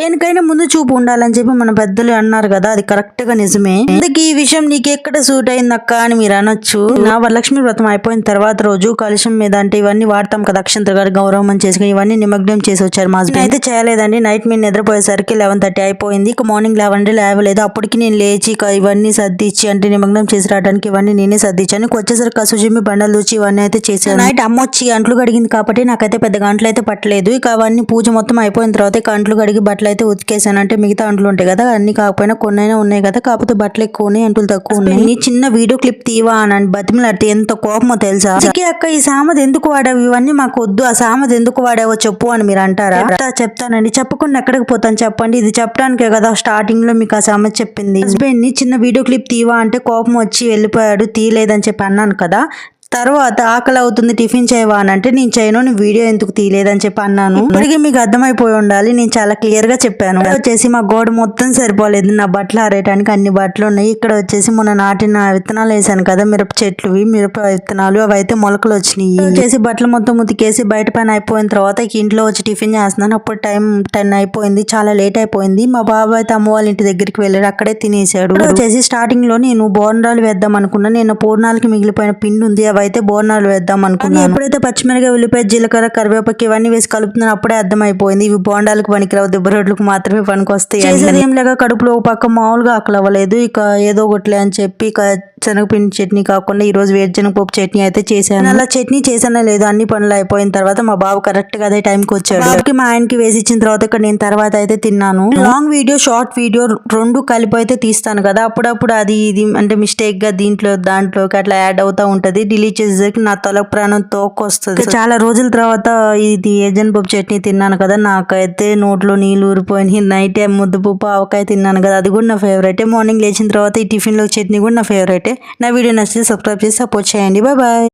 దేనికైనా ముందు చూపు ఉండాలని చెప్పి మన పెద్దలు అన్నారు కదా అది కరెక్ట్గా నిజమే. అందుకే ఈ విషయం నీకు ఎక్కడ సూట్ అయింది అక్క అని మీరు అనొచ్చు. నా వరలక్ష్మి వ్రతం అయిపోయిన తర్వాత రోజు కలుషం మీద అంటే ఇవన్నీ వాడతాం కదా అక్షంతలు గారు గౌరవం చేసుకుని ఇవన్నీ నిమగ్నం చేసి వచ్చారు మా హస్బెండ్. అయితే చేయలేదండి నైట్ మీరు నిద్రపోయేసరికి లెవెన్ థర్టీ అయిపోయింది. ఇక మార్నింగ్ లెవెన్ లేవలేదు. అప్పటికి నేను లేచి ఇవన్నీ సర్దిచ్చి అంటే నిమగ్నం చేసి రావడానికి ఇవన్నీ నేనే సర్దిచ్చాను. వచ్చేసరికి కసుజిమ్మి బండలు వచ్చి ఇవన్నీ అయితే చేశాను. నైట్ అమ్మ వచ్చి అంట్లు కడిగింది కాబట్టి నాకైతే పెద్ద గంటలు అయితే పట్టలేదు. ఇక అవన్నీ పూజ మొత్తం అయిపోయిన తర్వాత ఇక అంట్లు కడిగి బట్టలు అయితే ఉతికేసాను అంటే మిగతా అంట్లు ఉంటాయి కదా అన్ని కాకపోయినా కొన్ని అయినా ఉన్నాయి కదా కాకపోతే బట్టలు ఎక్కువ ఉన్నాయి అంట్లు తక్కువ ఉన్నాయి. నీ చిన్న వీడియో క్లిప్ తీవా అని బతిమలాడితే ఎంత కోపమో తెలుసా? చిక్కి అక్క ఈ సామది ఎందుకు వాడావు? ఇవన్నీ మాకు వద్దు. ఆ సామది ఎందుకు వాడావో చెప్పు అని మీరు అంటారా? చెప్తా, చెప్తానండి. చెప్పకుండా ఎక్కడికి పోతాను చెప్పండి. ఇది చెప్పడానికే కదా స్టార్టింగ్లో మీకు ఆ సామెత చెప్పింది. హస్బెండ్ని చిన్న వీడియో క్లిప్ తీవా అంటే కోపం వచ్చి వెళ్ళిపోయాడు తీయలేదని చెప్పి అన్నాను కదా. తర్వాత ఆకలి అవుతుంది టిఫిన్ చేయవా అని అంటే నేను చేయను నేను వీడియో ఎందుకు తీయలేదని చెప్పి అన్నాను. ఇప్పటికీ మీకు అర్థమైపోయి ఉండాలి. నేను చాలా క్లియర్గా చెప్పాను వచ్చేసి మా గోడ మొత్తం సరిపోలేదు. నా బట్టలు ఆరేయడానికి అన్ని బట్టలు ఉన్నాయి. ఇక్కడ వచ్చేసి మొన్న నాటిన విత్తనాలు వేసాను కదా మిరప చెట్లువి మిరప విత్తనాలు అవి అయితే మొలకలు వచ్చినాయి. వచ్చేసి బట్టలు మొత్తం ఉతికేసి బయట పైన అయిపోయిన తర్వాత ఇక ఇంట్లో వచ్చి టిఫిన్ చేస్తున్నాను. అప్పుడు టైం టెన్ అయిపోయింది చాలా లేట్ అయిపోయింది. మా బాబాయ్ అయితే అమ్మ వాళ్ళ ఇంటి దగ్గరికి వెళ్ళాడు అక్కడే తినేసాడు వచ్చేసి స్టార్టింగ్లో నేను బోర్నరాలు వేద్దాం అనుకున్నా. నేను పూర్ణాలకి మిగిలిపోయిన పిండి ఉంది అవి అయితే బోర్నాలు వేద్దాం అనుకున్నాను. ఎప్పుడైతే పచ్చిమిరకాయ ఉల్లిపాయ జీలకర్ర కరివేపాకు ఇవన్నీ వేసి కలుపుతున్నాను అప్పుడే అర్థమైపోయింది. ఇవి బోండాలకు పనికిరావు దిబ్బ రొడ్లకు మాత్రమే పనికొస్తాయి ఏం లేక కడుపులో ఒక పక్క మామూలుగా ఆకలి అవ్వలేదు. ఇక ఏదో ఒకటిలే అని చెప్పి ఇక శనగపిండి చట్నీ కాకుండా ఈ రోజు వేరుశనగపప్పు చట్నీ అయితే చేశాను. అలా చట్నీ చేసానో లేదో? అన్ని పనులు అయిపోయిన తర్వాత మా బాబు కరెక్ట్గా అదే టైంకి వచ్చాడు. బాబుకి మా ఆయనకి వేసి ఇచ్చిన తర్వాత ఇక్కడ నేను తర్వాత అయితే తిన్నాను. లాంగ్ వీడియో షార్ట్ వీడియో రెండు కలిపి అయితే తీస్తాను కదా. అప్పుడప్పుడు అది ఇది అంటే మిస్టేక్గా దీంట్లో దాంట్లోకి అట్లా యాడ్ అవుతా ఉంటది. డిలీట్ చేసేసరికి నా తల ప్రాణం తోకొస్తుంది చాలా రోజుల తర్వాత ఇది ఏజెన్ పప్పు చట్నీ తిన్నాను కదా. నాకైతే నోట్లో నీళ్ళు ఊరిపోయినాయి. నైట్ టైం ముద్దపప్పు ఆవకాయ తిన్నాను కదా. అది కూడా నా ఫేవరెట్ మార్నింగ్ లేచిన తర్వాత ఈ టిఫిన్లో చట్నీ కూడా నా ఫేవరెట్ నా వీడియో నచ్చితే సబ్స్క్రైబ్ చేసి సపోర్ట్ చేయండి. Bye bye.